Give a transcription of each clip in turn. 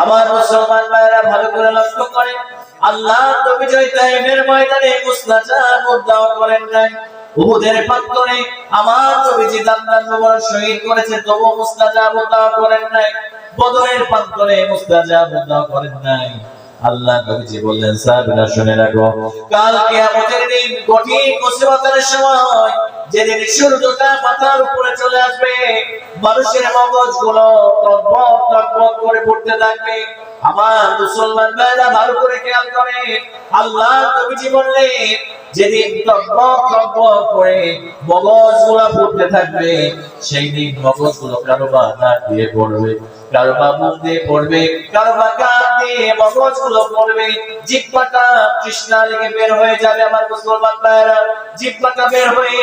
আমার মুসলমান ভাইরা ভালো করে লক্ষ্য করেন। আল্লাহ নবী জয় তাইফের ময়দানে মুসলাজা মুদ্দাও করেন নাই। উহুদের প্রান্তরে আমার নবীজি দান্দান মোবারক শহীদ করেছে তবু মুসলাজা মুদ্দাও করেন নাই। বদরের প্রান্তরে মুসলাজা মুদ্দাও করেন নাই। আল্লাহ নবীজি বললেন, সাহাবীরা শুনে রাখো, কাল কিয়ামতের দিন কঠিন মুসিবতের সময় যেদিন সূর্যটা মাথার উপরে চলে আসবে, মানুষের মগজগুলো টকবক টকবক করে পড়তে থাকবে। আমার মুসলমান ভাইরা ভালো করে খেয়াল করে আল্লাহ নবীজি বললেন যেদিন টকবক টকবক করে মগজগুলো পড়তে থাকবে সেই দিন মগজগুলো কারও বা নাক দিয়ে পড়বে, কারও বা মুখ দিয়ে পড়বে, কারও বা কান দিয়ে মগজগুলো পড়বে। জিহ্বাটা তৃষ্ণা লেগে বের হয়ে যাবে আমার মুসলমান ভাইরা। জিহ্বাটা বের হয়ে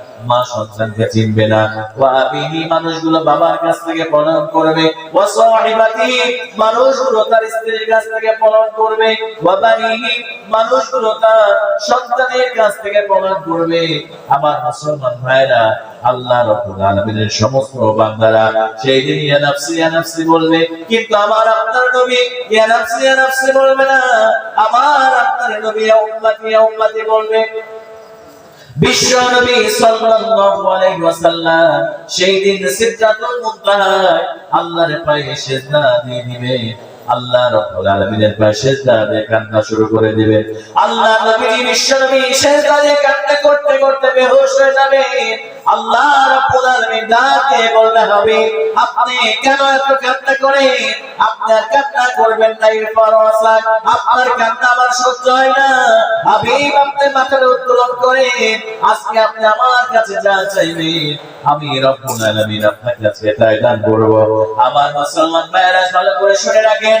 মা সন্তানকে চিনবে না। ওয়া আবিহি মানুষগুলো বাবার কাছ থেকে প্রণাম করবে। ওয়া সাহিবাতি, মানুষগুলো তার স্ত্রীর কাছ থেকে প্রণাম করবে। ওয়া বানিহি, মানুষগুলো তার সন্তানের কাছ থেকে প্রণাম করবে। আমার মুসলমান ভাইরা আল্লাহ রাব্বুল আলামিনের সমস্ত বান্দারা, সেই দিন ইয়া নাফসি ইয়া নাফসি বলবে, কিন্তু আমার আপনার নবী, ইয়া নাফসি ইয়া নাফসি বলবে না। আমার আপনার নবী, ইয়া উম্মতি ইয়া উম্মতি বলবে। বিশ্ব নবী সাল্লাল্লাহু আলাইহি ওয়াসাল্লাম সেই দিন সিদ্দাতুল মুনতাহায় আল্লাহর পায়ে সিজদা দিয়ে দিবে। আল্লাহ রাব্বুল আলামিনের পায়ে কান্না শুরু করে দিবে। আল্লাহ নবী বিশ্ব নবী দিয়ে কান্না করতে করতে হয়ে যাবে। আল্লাহ আলামিন হবে আপনি কেন এত কান্না করেন? কান্না করবেন না আপনার কান্না আমার সহ্য হয় না। হাবিব, আপনি মাথার উত্তোলন আজকে আপনি আমার কাছে যা আমি রব্বুল আলামিন আপনার কাছে দান করব। আমার মুসলমান ভাইরা ভালো করে শুনে রাখেন।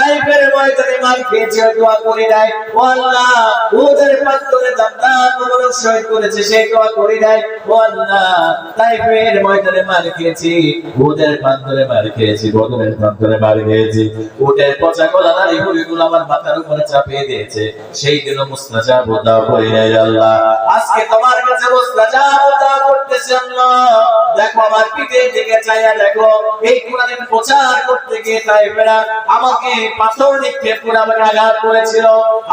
তাইফের ময়দানে মার খেয়েছে, দোয়া ও আল্লাহ মুবারক শহীদ করেছে সেই দোয়া করি নাই ও আল্লাহ ময়দানে খেয়েছি মার খেয়েছি মার খেয়েছি। পচা নারী আমার মাথার উপরে চাপিয়ে দিয়েছে। সেই দিন মুস্তাজাব দোয়া করি আল্লাহ। আজকে তোমার কাছে মুস্তাজাব দোয়া করতেছি আল্লাহ দেখো আমার পিঠের দিকে চাইয়া দেখো, এই কোরআনের প্রচার করতে গিয়ে তাইফেরা আমাকে পাথর নিক্ষেপ করে আমাকে আঘাত করেছিল।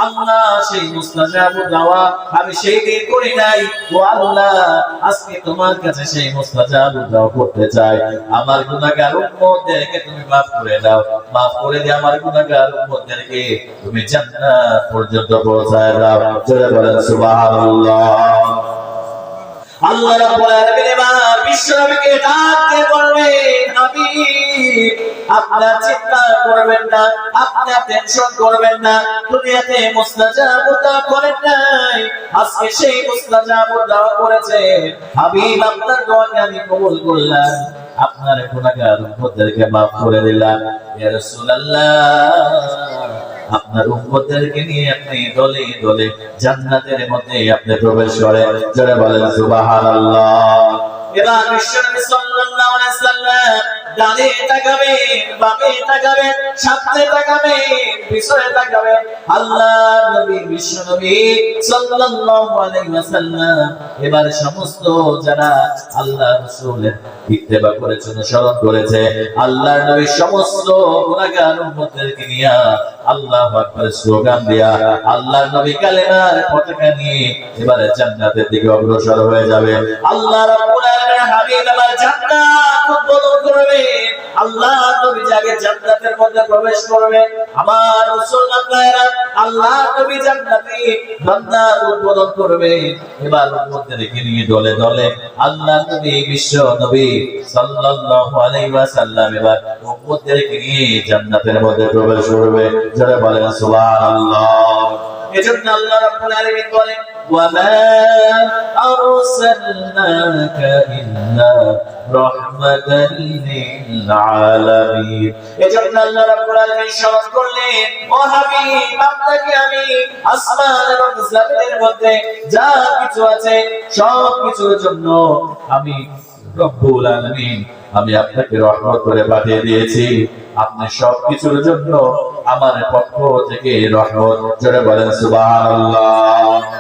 আল্লাহ সেই মুস্তাজাব দাওয়া আমি সেই দিন করি নাই। ও আল্লাহ, আজকে তোমার কাছে সেই মুস্তাজাব দাওয়া করতে চাই। আমার গুনাহগার উম্মতদেরকে তুমি maaf করে দাও। maaf করে দিয়ে আমার গুনাহগার উম্মতদেরকে তুমি জান্নাত পর্যন্ত পৌঁছায় দাও। জোরে বলেন সুবহানাল্লাহ। আল্লাহ রাব্বুল আলামিন এবার বিশ্বনবীকে ডাক দিয়ে বলবেন হাবিব আপনার চিন্তা করবেন না টেনশন করবেন না, দুনিয়াতে মুস্তাজাব দাওয়া করেন নাই, আজকে সেই করেছে। হাবিব, আপনার আমি কবুল করলাম, আপনার গুনাহগার উম্মতদেরকে maaf করে দিলাম। ইয়া রাসূলুল্লাহ। আপনার উম্মতদেরকে নিয়ে আপনি দলে দলে জান্নাতের মধ্যে আপনি প্রবেশ করেন জোরে বলেন, সুবহানাল্লাহ। সাল্লাল্লাহু আলাইহি সাল্লাম বামে তাকাবেন সামনে তাকাবেন পিছনে তাকাবেন আল্লাহ নবী সাল্লাল্লাহু আলাইহি এবার সমস্ত যারা আল্লাহ রাসূলের ইত্তেবা করেছে অনুসরণ করেছে, আল্লাহর নবী সমস্ত গুনাহগার উম্মতদেরকে নিয়ে আল্লাহু আকবার স্লোগান দেয়া আল্লাহর নবী কালেমার পতাকা নিয়ে এবারে জান্নাতের দিকে অগ্রসর হয়ে যাবে। আল্লাহ রাব্বুল আলামিন হাবিব আমার জান্নাত উদ্বোধন করবে। আল্লাহ নবী আগে জান্নাতের মধ্যে প্রবেশ করবে। আমার মুসলমান ভাইরা আল্লাহ নবী জান্নাতে জান্নাত উদ্বোধন করবে। এবার মধ্যে রেখে নিয়ে দলে দলে। আল্লাহ নবী বিশ্ব নবী সাল্লাল্লাহু আলাইহি ওয়াসাল্লাম এবার উম্মতদের রেখে নিয়ে জান্নাতের মধ্যে প্রবেশ করবে। যারা বলেন সুবহানাল্লাহ। এজন্য আল্লাহ রাব্বুল আলামিন বলেন আরসালনাকা ইল্লা রাহমাতাল লিল আলামিন এজন্য আল্লাহ রাব্বুল আলামিন স্মরণ করলেন ও হাবিব, আপনাকে আমি আসমান এবং জমিনের মধ্যে যা কিছু আছে, সব কিছুর জন্য আমি আমি আপনাকে রহমত করে পাঠিয়ে দিয়েছি। আপনি সবকিছুর জন্য আমার পক্ষ থেকে রহমত, জোরে বলেন সুবহানাল্লাহ।